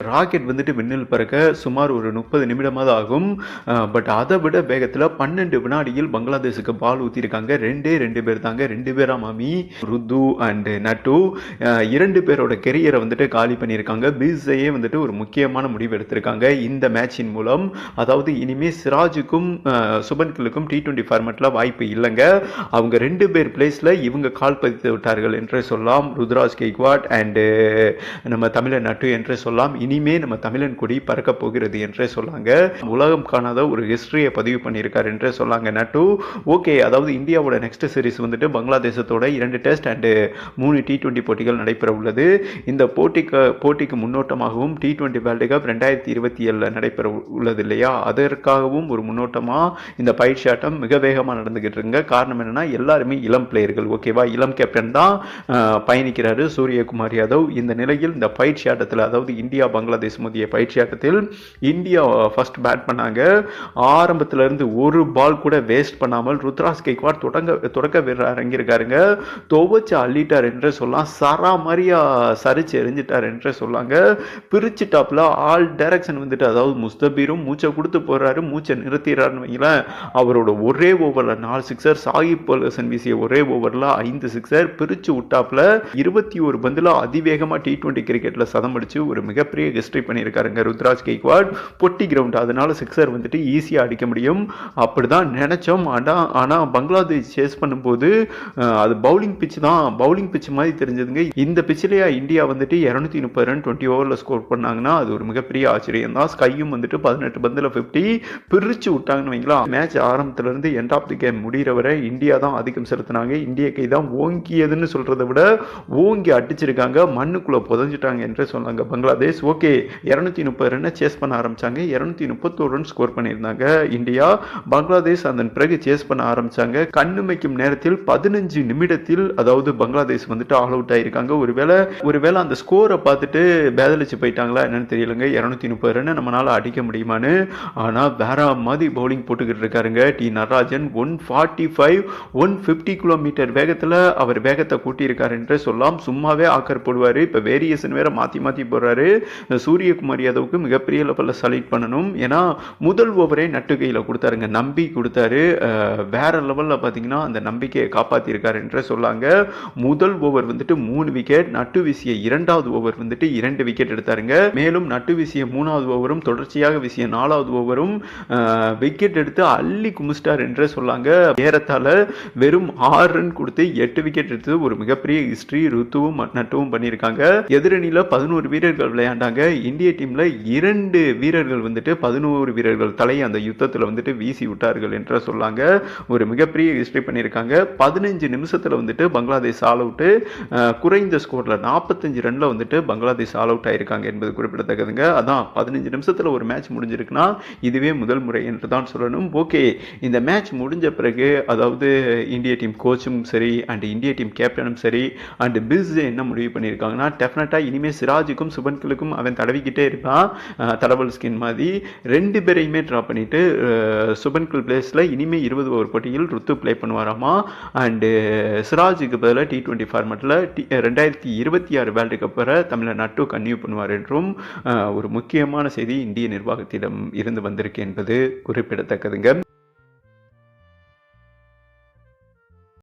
Rocket வந்துட்டு விண்ணில் பறக்க சுமார் ஒரு முப்பது நிமிடமாவது ஆகும். பட் அதை விட வேகத்தில் பன்னெண்டு வினாடியில் பங்களாதேஷுக்கு பால் ஊற்றிருக்காங்க ரெண்டே ரெண்டு பேர் தாங்க. ரெண்டு பேரா மாமி ருத்து அண்டு நட்டு. இரண்டு பேரோட கெரியரை வந்துட்டு காலி பண்ணியிருக்காங்க. பிஸையே வந்துட்டு ஒரு முக்கியமான முடிவு எடுத்திருக்காங்க இந்த மேட்சின் மூலம். அதாவது இனிமேல் சிராஜுக்கும் அஹ், சுபன்கிலுக்கும் டி ட்வெண்ட்டி ஃபார்மெட்டில் வாய்ப்பு இல்லைங்க. அவங்க ரெண்டு பேர் பிளேஸில் இவங்க கால் பதித்து விட்டார்கள் என்றே சொல்லலாம். ருத்ராஜ் கெய்க்வாட் அண்டு நம்ம தமிழன் நட்டு என்றே சொல்லலாம். இனிமே நம்ம தமிழன் கொடி பறக்க போகிறது என்றே சொல்லாங்க. உலகம் காணாத ஒரு ஹிஸ்டரியை பதிவு பண்ணியிருக்கார் என்றே சொல்லாங்க நட்டு. ஓகே அதாவது இந்தியாவோட நெக்ஸ்ட் சீரிஸ் வந்துட்டு பங்களாதேசத்தோட இரண்டு டெஸ்ட் அண்டு மூணு டி டுவெண்ட்டி போட்டிகள் நடைபெற உள்ளது. இந்த போட்டிக்கு போட்டிக்கு முன்னோட்டமாகவும் டி டுவெண்ட்டி வேர்ல்டு கப் ரெண்டாயிரத்தி இருபத்தி ஏழில் நடைபெற உள்ளது இல்லையா? அதற்காகவும் ஒரு முன்னோட்டமாக இந்த பயிற்சி ஆட்டம் மிக வேகமாக நடந்துகிட்டு இருக்குங்க. காரணம் என்னென்னா எல்லாருமே இளம் பிளேயர்கள் ஓகேவா இளம் கேப்டன் தான் பயணிக்கிறாரு சூரியகுமார் யாதவ். இந்த நிலையில் இந்த பயிற்சி ஆட்டத்தில் அதாவது இந்தியா பங்களாதேஷ் முதிய பயிற்சி ஆட்டத்தில் இந்தியா uh, ஃபர்ஸ்ட் பேட் பண்ணாங்க. ஆரம்பத்துல இருந்து ஒரு பால் கூட வேஸ்ட் பண்ணாமல் ருத்ராஸ் கெய்க்வாட் தொடங்க தொடக்க வீரர் இறங்கியிருக்காருங்க. துவச்சு அள்ளிட்டார் என்று சொல்லலாம். சரா மாதிரியா சரிச்சு எரிஞ்சிட்டார் என்று சொல்லாங்க. பிரிச்சு டாப்ல ஆல் டைரக்ஷன் வந்துட்டு அதாவது முஸ்தபீரும் மூச்சை கொடுத்து போறாரு மூச்சை நிறுத்திடுறாருன்னு வைங்களேன். அவரோட ஒரே ஓவரில் நாலு சிக்ஸர் சாகிப் பல்கசன் வீசிய ஒரே ஓவரில் ஐந்து சிக்ஸர் பிரிச்சு விட்டாப்ல இருபத்தி ஒரு பந்தில் அதிவேகமாக டி டுவெண்ட்டி கிரிக்கெட்டில் சதம் அடிச்சு ஒரு மிகப்பெரிய ஹிஸ்ட்ரி பண்ணியிருக்காருங்க. ருத்ராஜ் கெய்க்வாட் பொட்டி கிரவுண்ட் அதனால சிக்ஸர் வந்துட்டு ஈஸியாக அடிக்க முடியும். அப்படிதான் நினைச்சோம். ஆனால் ஆனால் பங்களாதேஷ் சேஸ் பண்ணும்போது அது பவுலிங் பிச் தான். பவுலிங் பிச் மாதிரி தெரிஞ்சதுங்க. இந்த பிச்சிலேயே இந்தியா வந்துட்டு இரநூத்தி முப்பது ரன் டுவெண்ட்டி ஓவரில் ஸ்கோர் பண்ணாங்கன்னா அது ஒரு மிகப்பெரிய ஆச்சரியம் தான். ஸ்கையும் வந்துட்டு பதினெட்டு பந்தில் ஃபிஃப்டி பிரிச்சு விட்டாங்கன்னு வைங்களா? மேட்ச் ஆரம்பத்துலேருந்து எண்ட் ஆஃப் தி கேம் முடிகிற வரை இந்தியா தான் ஆதிக்கம் செலுத்தினாங்க. இந்திய கை தான் ஓங்கியதுன்னு சொல்றதை விட ஓங்கி அடிச்சிருக்காங்க. மண்ணுக்குள்ள புதஞ்சிட்டாங்க என்று சொன்னாங்க பங்களாதேஷ். ஓகே இரநூத்தி முப்பது ரன்னை சேஸ் பண்ண ஆரம்பிச்சாங்க. இரநூத்தி முப்பத்தோரு ரன் ஸ்கோர் பண்ணியிருந்தாங்க. இந்தியா பங்களாதேஷ் அதன் பிறகு சேஸ் பண்ண ஆரம்பித்தாங்க கண்ணுமைக்கும் நேரத்தில் பதினஞ்சு நிமிடத்தில் அதாவது பங்களாதேஷ் வந்துட்டு ஆல் அவுட் ஆயிருக்காங்க. ஒருவேளை ஒருவேளை அந்த ஸ்கோரை பார்த்துட்டு பேதலிச்சு போயிட்டாங்களா என்னன்னு தெரியலங்க. இரநூத்தி முப்பது ரன் நம்மளால் அடிக்க முடியுமான்னு. ஆனால் வேற மாதிரி பவுலிங் போட்டுக்கிட்டு இருக்காருங்க. T Natarajan one forty five one fifty kilometre வேகத்தில் அவர் வேகத்தை கூட்டியிருக்காரு என்று சொல்லலாம். சும்மாவே ஆக்கர் போடுவார். இப்போ வேரியேஷன் வேற மாற்றி மாற்றி போடுறாரு. சூரியகுமார் யாதவுக்கு மிகப்பெரிய லெவலில் சலீட் பண்ணணும். ஏன்னா முதல் ஓவரே நட்டு கையில் கொடுத்தாருங்க. நம்பி கொடுத்தாரு. வேற லெவலில் பார்த்தீங்கன்னா அந்த நம்பிக்கையை காப்பாற்றிருக்காரு என்று சொல்லாங்க. முதல் ஓவர் வந்துட்டு மூணு விக்கெட் நட்டு வீசிய இரண்டாவது ஓவர் வந்துட்டு இரண்டு விக்கெட் எடுத்தாருங்க. மேலும் நட்டு வீசிய மூணாவது ஓவரும் தொடர்ச்சியாக வீசிய நாலாவது ஓவரும் விக்கெட் எடுத்து அள்ளி குமிஸ்டார் என்றே சொல்லாங்க. ஏறத்தால வெறும் ஆறு ரன் கொடுத்து எட்டு விக்கெட் எடுத்து ஒரு மிகப்பெரிய ஹிஸ்டரி ருத்துவும் நட்டுவும் பண்ணியிருக்காங்க. எதிரணியில் பதினோரு வீரர்கள் விளையாண்டாங்க. இந்திய டீமில் இரண்டு வீரர்கள் வந்துட்டு பதினோரு வீரர்கள் தலையை அந்த யுத்தத்தில் வந்துட்டு வீசி விட்டார்கள் என்று சொல்லாங்க. ஒரு மிகப்பெரிய ஹிஸ்ட்ரி பண்ணியிருக்காங்க. பதினஞ்சு நிமிஷத்தில் வந்துட்டு பங்களாதேஷ் ஆல் அவுட்டு குறைந்த ஸ்கோரில் நாற்பத்தஞ்சு ரனில் வந்துட்டு பங்களாதேஷ் ஆல் அவுட் ஆயிருக்காங்க என்பது குறிப்பிடத்தக்கதுங்க. அதான் பதினஞ்சு நிமிஷத்தில் ஒரு மேட்ச் முடிஞ்சிருக்குன்னா இதுவே முதல் முறை என்று தான் சொல்லணும். ஓகே இந்த மேட்ச் முடிஞ்ச பிறகு அதாவது இந்திய டீம் கோச்சும் சரி அண்ட் இந்திய டீம் கேப்டனும் சரி அண்ட் பிஸ் என்ன முடிவு பண்ணியிருக்காங்கன்னா டெஃபினட்டாக இனிமேல் சிராஜுக்கும் சுபன்கிலுக்கும் அவன் தடவிக்கிட்டே இருப்பான் தடவல் ஸ்கின் மாதிரி. ரெண்டு பேரையுமே ட்ரா பண்ணிட்டு அஹ், சுபன்கில் பிளேஸில் இனிமேல் இருபது ஓவர் போட்டியில் ருத்து ப்ளே பண்ணுவாராமா? அண்டு சிராஜுக்கு பதிலாக டி டுவெண்ட்டி ஃபார்மெட்டில் டி ரெண்டாயிரத்தி இருபத்தி ஆறு வேர்ல்டு கப்பரை தமிழை நட்டு கன்யூ பண்ணுவார் என்றும் ஒரு முக்கியமான செய்தி இந்திய நிர்வாகத்திடம் இருந்து வந்திருக்கு என்பது குறிப்பிடத்தக்கதுங்க.